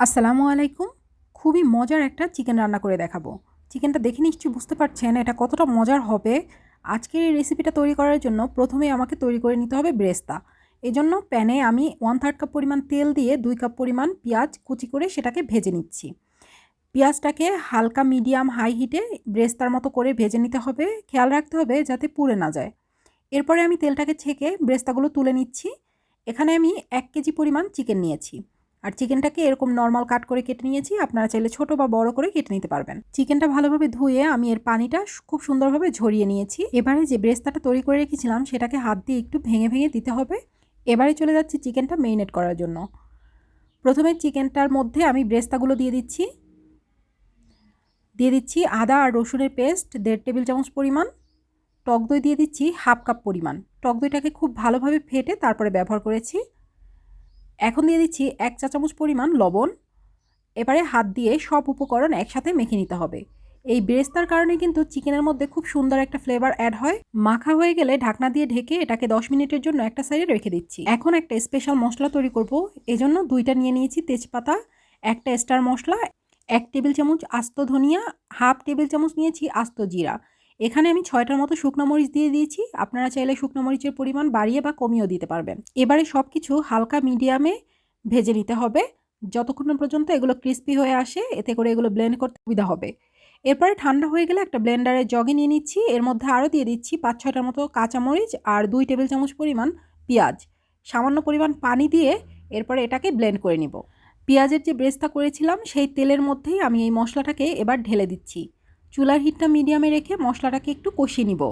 আসসালামু আলাইকুম। খুবই মজার একটা চিকেন রান্না করে দেখাবো। চিকেনটা দেখে নিশ্চয়ই বুঝতে পারছেন এটা কতটা মজার হবে। আজকের এই রেসিপিটা তৈরি করার জন্য প্রথমে আমাকে তৈরি করে নিতে হবে ব্রেস্তা। এই জন্য প্যানে আমি ওয়ান থার্ড কাপ পরিমাণ তেল দিয়ে দুই কাপ পরিমাণ পেঁয়াজ কুচি করে সেটাকে ভেজে নিচ্ছি। পেঁয়াজটাকে হালকা মিডিয়াম হাই হিটে ব্রেস্তার মতো করে ভেজে নিতে হবে। খেয়াল রাখতে হবে যাতে পুড়ে না যায়। এরপরে আমি তেলটাকে ছেঁকে ব্রেস্তাগুলো তুলে নিচ্ছি। এখানে আমি এক কেজি পরিমাণ চিকেন নিয়েছি। আর চিকেনটাকে এরকম নর্মাল কাট করে কেটে নিয়েছি, আপনারা চাইলে ছোট বা বড় করে কেটে নিতে পারবেন। চিকেনটা ভালোভাবে ধুয়ে আমি এর পানিটা খুব সুন্দরভাবে ঝরিয়ে নিয়েছি। এবারে যে ব্রেস্তাটা তৈরি করে রেখেছিলাম, সেটাকে হাত দিয়ে একটু ভেঙে ভেঙে দিতে হবে। এবারে চলে যাচ্ছি চিকেনটা মেরিনেট করার জন্য। প্রথমে চিকেনটার মধ্যে আমি ব্রেস্তাগুলো দিয়ে দিচ্ছি। দিয়ে দিচ্ছি আদা আর রসুনের পেস্ট, দেড় টেবিল চামচ পরিমাণ। টক দই দিয়ে দিচ্ছি হাফ কাপ পরিমাণ। টক দইটাকে খুব ভালোভাবে ফেটে তারপরে ব্যবহার করেছি। এখন দিয়ে দিচ্ছি এক চা চামচ পরিমাণ লবণ। এবারে হাত দিয়ে সব উপকরণ একসাথে মেখে নিতে হবে। এই বেরেস্তার কারণে কিন্তু চিকেনের মধ্যে খুব সুন্দর একটা ফ্লেভার অ্যাড হয়। মাখা হয়ে গেলে ঢাকনা দিয়ে ঢেকে এটাকে দশ মিনিটের জন্য একটা সাইডে রেখে দিচ্ছি। এখন একটা স্পেশাল মশলা তৈরি করব। এজন্য দুইটা নিয়ে নিয়েছি তেজপাতা, একটা স্টার মশলা, এক টেবিল চামচ আস্ত ধনিয়া হাফ টেবিল চামচ নিয়েছি আস্ত জিরা। এখানে আমি ছয়টার মতো শুকনো মরিচ দিয়ে দিয়েছি। আপনারা চাইলে শুকনো মরিচের পরিমাণ বাড়িয়ে বা কমিয়েও দিতে পারবেন। এবারে সব কিছু হালকা মিডিয়ামে ভেজে নিতে হবে। যতক্ষণ পর্যন্ত এগুলো ক্রিস্পি হয়ে আসে, এতে করে এগুলো ব্লেন্ড করতে সুবিধা হবে। এরপরে ঠান্ডা হয়ে গেলে একটা ব্লেন্ডারে জগে নিয়ে নিচ্ছি। এর মধ্যে আরও দিয়ে দিচ্ছি পাঁচ ছয়টার মতো কাঁচামরিচ আর দুই টেবিল চামচ পরিমাণ পেঁয়াজ। সামান্য পরিমাণ পানি দিয়ে এরপরে এটাকে ব্লেন্ড করে নিব। পেঁয়াজের যে ব্রেস্তা করেছিলাম, সেই তেলের মধ্যেই আমি এই মশলাটাকে এবার ঢেলে দিচ্ছি। চুলার হিটটা মিডিয়ামে রেখে মশলাটাকে একটু কষিয়ে নিব।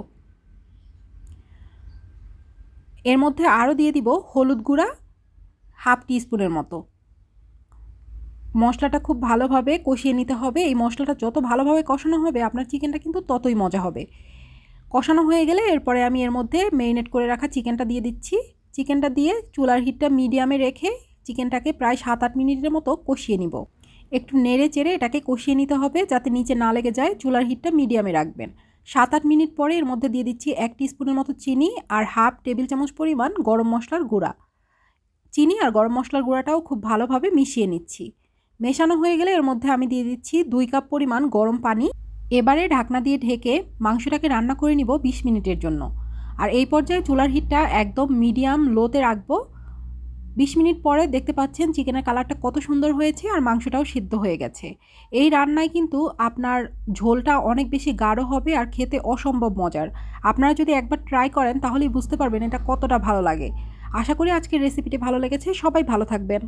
এর মধ্যে আরও দিয়ে দিব হলুদ গুঁড়া হাফ টিস্পুনের মতো। মশলাটা খুব ভালোভাবে কষিয়ে নিতে হবে। এই মশলাটা যত ভালোভাবে কষানো হবে, আপনার চিকেনটা কিন্তু ততই মজা হবে। কষানো হয়ে গেলে এরপরে আমি এর মধ্যে মেরিনেট করে রাখা চিকেনটা দিয়ে দিচ্ছি। চিকেনটা দিয়ে চুলার হিটটা মিডিয়ামে রেখে চিকেনটাকে প্রায় সাত আট মিনিটের মতো কষিয়ে নিব। একটু নেড়ে চেড়ে এটাকে কষিয়ে নিতে হবে যাতে নিচে না লেগে যায়, চুলার হিটটা মিডিয়ামে রাখবেন। সাত আট মিনিট পরে এর মধ্যে দিয়ে দিচ্ছি এক স্পুনের মতো চিনি আর হাফ টেবিল চামচ পরিমাণ গরম মশলার গুঁড়া। চিনি আর গরম মশলার গুঁড়াটাও খুব ভালোভাবে মিশিয়ে নিচ্ছি। মেশানো হয়ে গেলে এর মধ্যে আমি দিয়ে দিচ্ছি দুই কাপ পরিমাণ গরম পানি। এবারে ঢাকনা দিয়ে ঢেকে মাংসটাকে রান্না করে নিব বিশ মিনিটের জন্য। আর এই পর্যায়ে চুলার হিটটা একদম মিডিয়াম লোতে রাখব। বিশ মিনিট পরে দেখতে পাচ্ছেন চিকেনের কালারটা কত সুন্দর হয়েছে আর মাংসটাও সিদ্ধ হয়ে গেছে। এই রান্নায় কিন্তু আপনার ঝোলটা অনেক বেশি গাঢ় হবে আর খেতে অসম্ভব মজার। আপনারা যদি একবার ট্রাই করেন তাহলেই বুঝতে পারবেন এটা কতটা ভালো লাগে। আশা করি আজকের রেসিপিটি ভালো লেগেছে। সবাই ভালো থাকবেন।